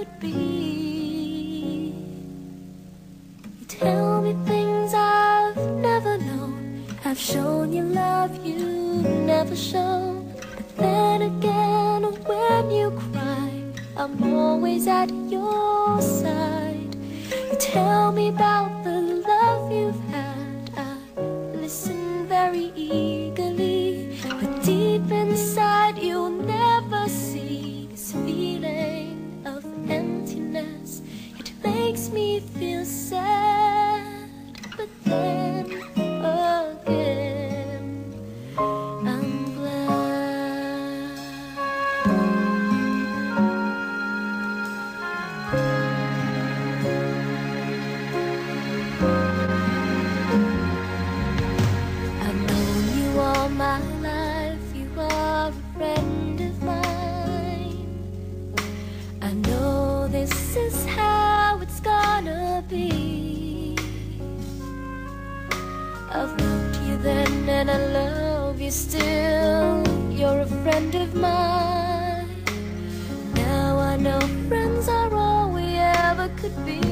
could be. You tell me things I've never known. I've shown you love you've never shown. But then again, when you cry, I'm always at your side. You tell me about to be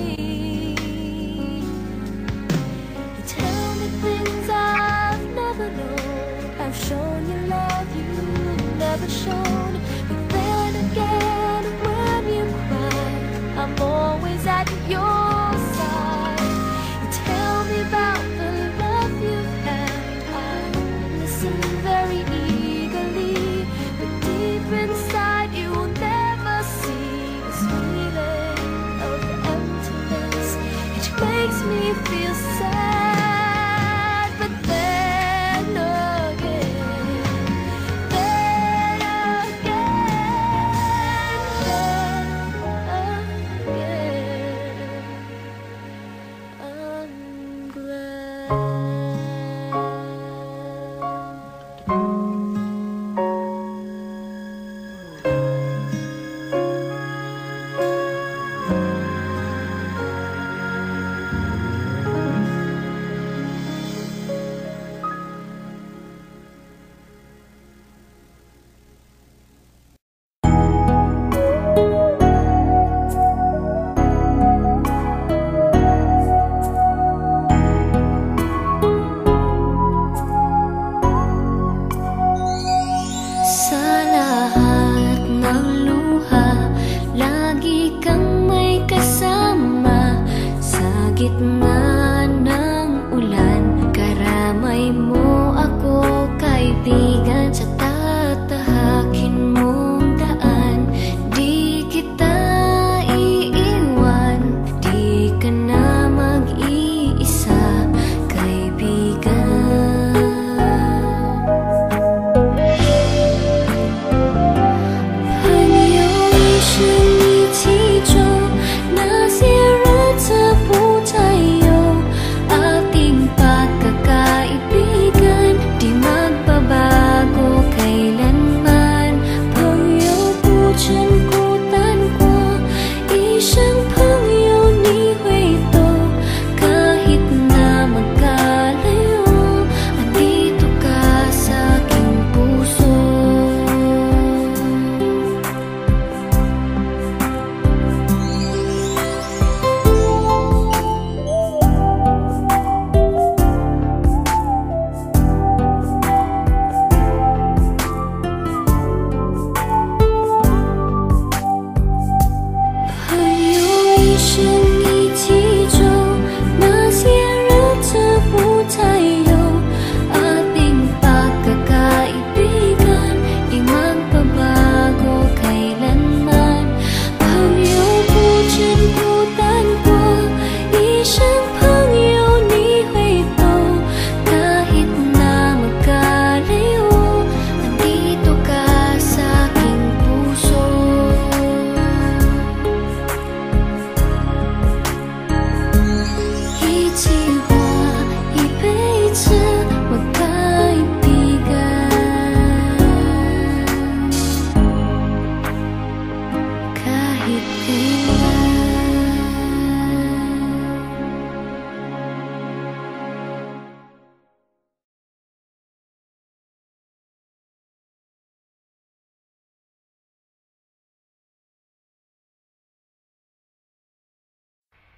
身旁。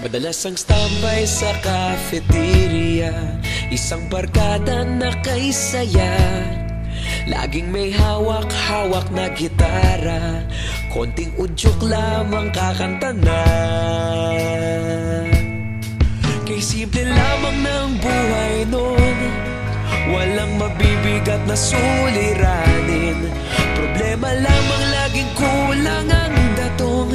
Madalas ang standby sa cafeteria. Isang barkada na kay saya Laging may hawak-hawak na gitara. Konting udyok lamang kakanta na. Kay simple lamang ng buhay nun. Walang mabibigat na suliranin. Problema lamang laging kulang ang datong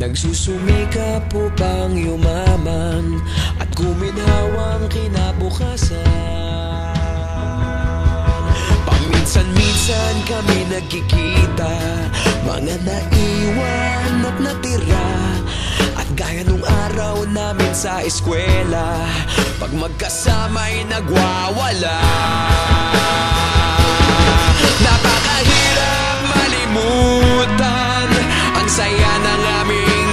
Nagsusumika po pang yumaman At guminhawang kinabukasan. Paminsan-minsan kami nagkikita Mga naiwan at natira. At gaya nung araw namin sa eskwela Pag magkasama'y nagwawala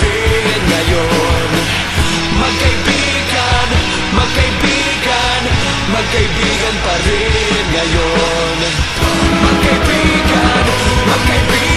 rin ngayon. Magkaibigan, magkaibigan Magkaibigan pa rin ngayon. Magkaibigan, magkaibigan